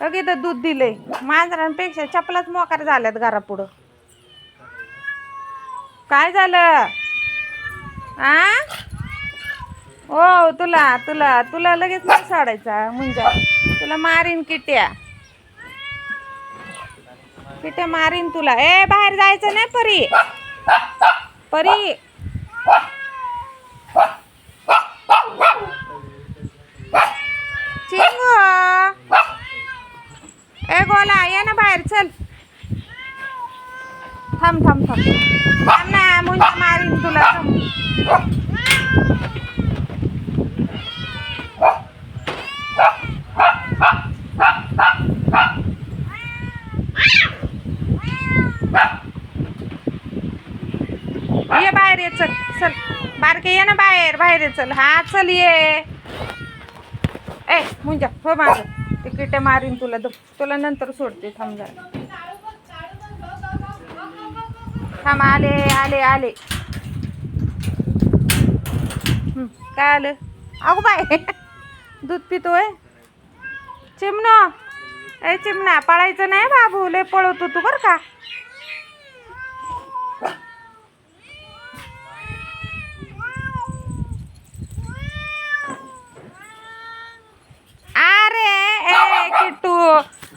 बघ इथं दूध दिलंय. मांजरांपेक्षा चपलाच मोकार झाल्यात घरापुढं. काय झालं? आ? हो तुला तुला तुला लगेच नाही सोडायचा मुंजा. तुला मारीन किट्या. किट्या मारीन तुला. ए बाहेर जायचं नाही परी. परी चिंगू ए गोला ये ना बाहेर चल. थांब थांब थांब. थांब ना मुंजा मारीन तुला. थांब ये बाहेर ये चल चल. बारके ये ना बाहेर बाहेर ये चल. हा चल ये. ए मुंजा हो माझं किट्या मारीन तुला तुला नंतर सोडते थांब जरा. थांब आले आले आले. काय आलं? अगो बाय दूध पितोय? चिमणो. ए चिमणा पळायचं नाही बाबू लय पळवतो तू बरं का अरे ए किट्टू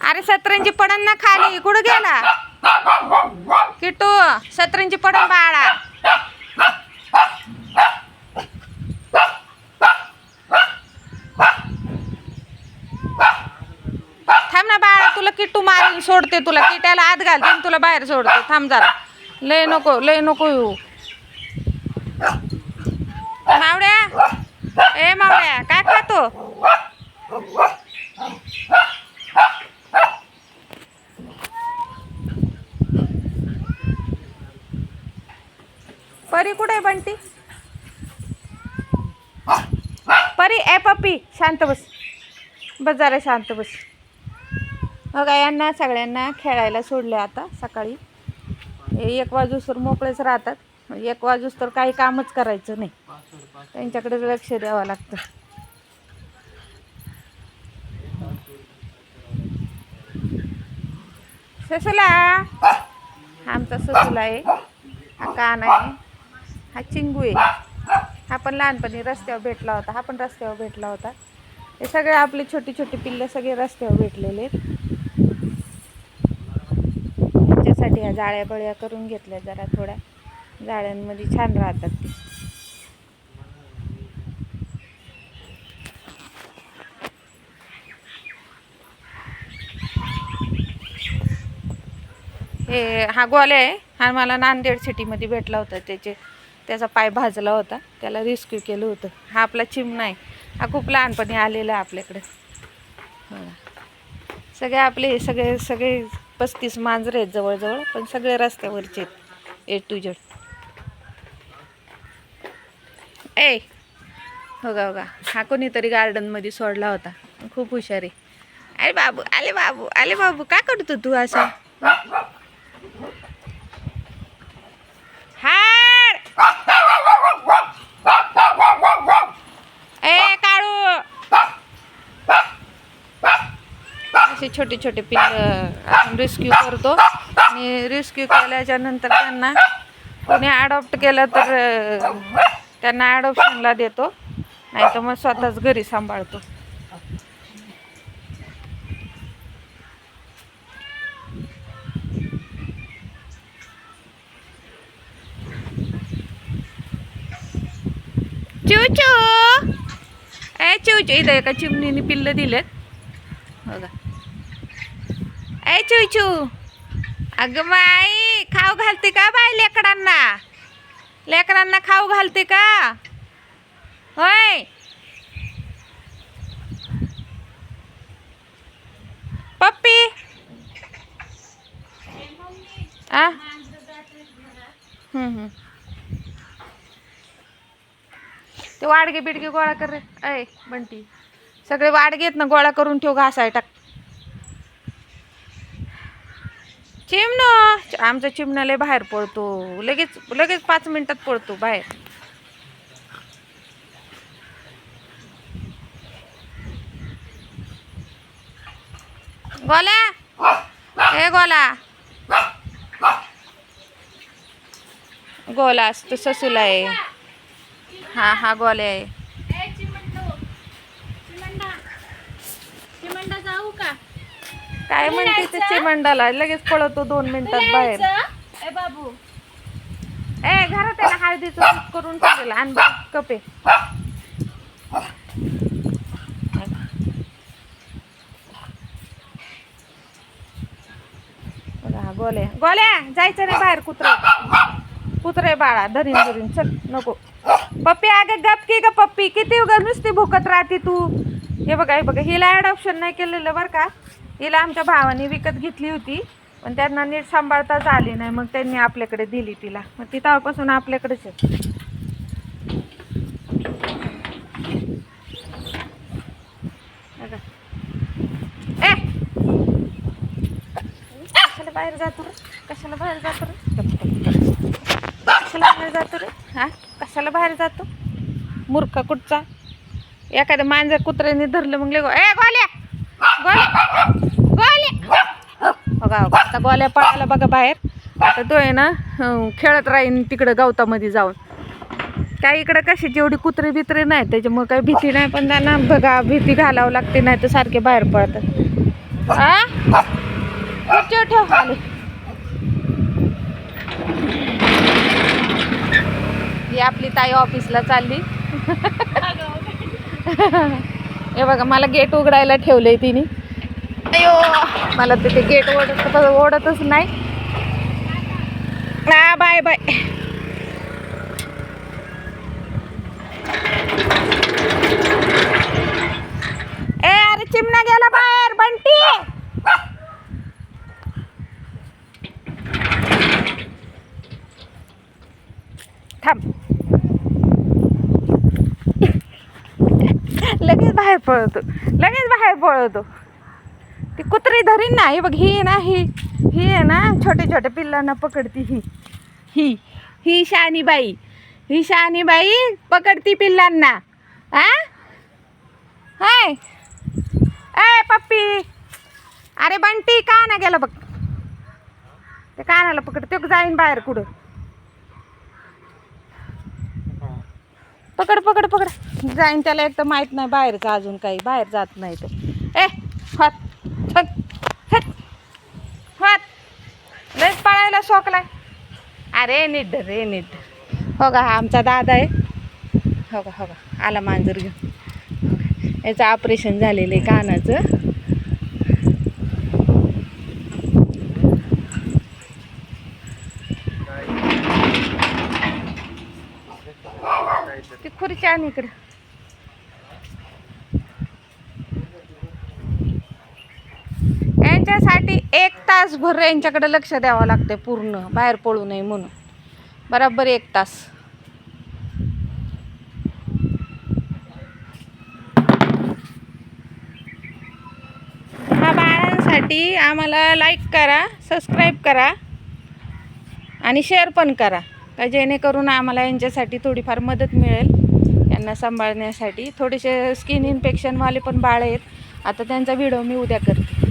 अरे सतरंजी पडन ना खाली. कुठं गेला? किट्टू सतरंजी पडन बाळा. थांब ना बाळा तुला किट्टू मारून सोडते तुला किट्याला आत घालते तुला बाहेर सोडते. थांब जरा. लय नको लय नको येऊ. मावड्या ए मावड्या काय खातो परी कुठे आहे बंटी परी ए पप्पी शांत बस. बस जरा शांत बस. बघा यांना सगळ्यांना खेळायला सोडले आता सकाळी. एक वाजूस तर मोकळेच राहतात. एक वाजूस तर काही कामच करायचं नाही. त्यांच्याकडे लक्ष द्यावं लागतं. ससुला. आमचा ससुला आहे. हा कान आहे हा चिंगू आहे हा पण लहानपणी रस्त्यावर भेटला होता. हा पण रस्त्यावर भेटला होता. हे सगळे आपले छोटी छोटी पिल्ले सगळे रस्त्यावर भेटलेले आहेत. त्याच्यासाठी ह्या जाळ्या बळ्या करून घेतल्या जरा थोड्या. जाळ्यांमध्ये छान राहतात. ते हे हा गोल्या आहे. हा मला नांदेड सिटीमध्ये भेटला होता त्याचे. त्याचा पाय भाजला होता. त्याला रेस्क्यू केलं होतं. हा आपला चिमणा आहे. हा खूप लहानपणी आलेला आपल्याकडे. सगळे आपले सगळे सगळे पस्तीस मांजरे आहेत जवळजवळ पण सगळे रस्त्यावरचे आहेत. A to Z A! हो का हो हा कोणीतरी गार्डनमध्ये सोडला होता. खूप हुशार आहे. अरे बाबू आले बाबू आले बाबू. काय करतो तू असं? असे छोटे छोटे पिल्ल आपण रेस्क्यू करतो. आणि रेस्क्यू केल्याच्यानंतर त्यांना कोणी अडॉप्ट केलं तर त्यांना अडॉप्शनला देतो. नाही तर मग स्वतःच घरी सांभाळतो. चुचू! ए चुचू इथं एका चिमणीने पिल्लं दिलेत बघा ए चुईचू अगं माई खाऊ घालते का बाई लेकरांना? लेकरांना खाऊ घालते का? होय. पप्पी. आ? हम्म, हम्म. ते वाडगे बिडगे गोळा कर रे. अय बंटी. सगळे वाडगे आहेत ना गोळा करून ठेव घासाय टाक. चिमण. आमचा चिमणा लय बाहेर पडतो. लगेच लगेच पाच मिनिटात पडतो बाहेर. गोल्या. ए गोला गोला असतो ससूला आहे. हा हा गोल्या आहे जाऊ का काय म्हणते ते चिमंडाला? लगेच पळतो दोन मिनिटात बाहेर. ए बाबू. ए घरात त्याला हळदीचं तूप करून ठेवलेलं आण कपे गोल्या गोल्या जायचं रे बाहेर कुत्रे. कुत्रे बाळा धरीन धरीन. चल नको. पप्पी अगं गप की ग पप्पी. किती उगा नुसती भुकत राहते तू. हे बघा हे बघा. हिला ॲडॉप्शन नाही केलेलं बरं का. तिला आमच्या भावाने विकत घेतली होती पण त्यांना नीट सांभाळताच आली नाही मग त्यांनी आपल्याकडे दिली तिला. मग ती तेव्हापासून आपल्याकडेच आहे. ए! कशाला बाहेर जातो रे? कशाला बाहेर जातो रे? कशाला बाहेर जातो रे? हा? कशाला बाहेर जातो? मूर्ख कुठचा? एखाद्या मांजर कुत्र्याने धरलं मग लेगो ए गोल्या! गोल्या! बघा आता गोल्या पळायला बघा बाहेर. आता तो आहे ना खेळत राहीन तिकडं गवतामध्ये जाऊन. काय इकडं कशी जेवढी कुत्रे बित्रे नाही त्याच्यामुळे काही भीती नाही पण त्यांना बघा भीती घालावं लागते नाही तर सारखे बाहेर पडतात आ? ठेव आले ही आपली ताई ऑफिसला चालली. हे बघा मला गेट उघडायला ठेवलंय तिने. अयो मला तिथे गेट ओढत ओढतच नाही. हा बाय बाय ए अरे चिमणा गेला बाहेर बंटी. थांब. लगेच बाहेर पळतो लगेच बाहेर पळतो. ती कुत्री धरीन ना बघ ही आहे ना ही ही आहे ना छोटे छोटे पिल्लांना पकडती ही. ही ही शहाणीबाई ही शहाणीबाई पकडती पिल्लांना. आ? हाय. ए पप्पी. अरे बंटी का ना गेला बघ. ते कानाला पकड ते जाईन बाहेर कुठं. पकड पकड पकड. जाईन त्याला एक तर माहीत नाही बाहेरचं अजून काही बाहेर जात नाही ते. ए हात लयच पळायला शोकलाय अरे नीट रे नीट हो का हा आमचा दादा आहे. हो का हो का आला मांजर घेऊन. याचं ऑपरेशन झालेलं आहे कानाचं. ती खुर्ची आणि इकडे यांच्यासाठी एक तासभर यांच्याकडे लक्ष द्यावं लागते पूर्ण बाहेर पडू नये म्हणून. बराबर एक तास. ह्या बाळांसाठी आम्हाला लाईक करा सबस्क्राईब करा आणि शेअर पण करा का जेणेकरून आम्हाला यांच्यासाठी थोडीफार मदत मिळेल. यांना सांभाळण्यासाठी. थोडेसे स्किन इन्फेक्शनवाले पण बाळ आहेत. आता त्यांचा व्हिडिओ मी उद्या करते.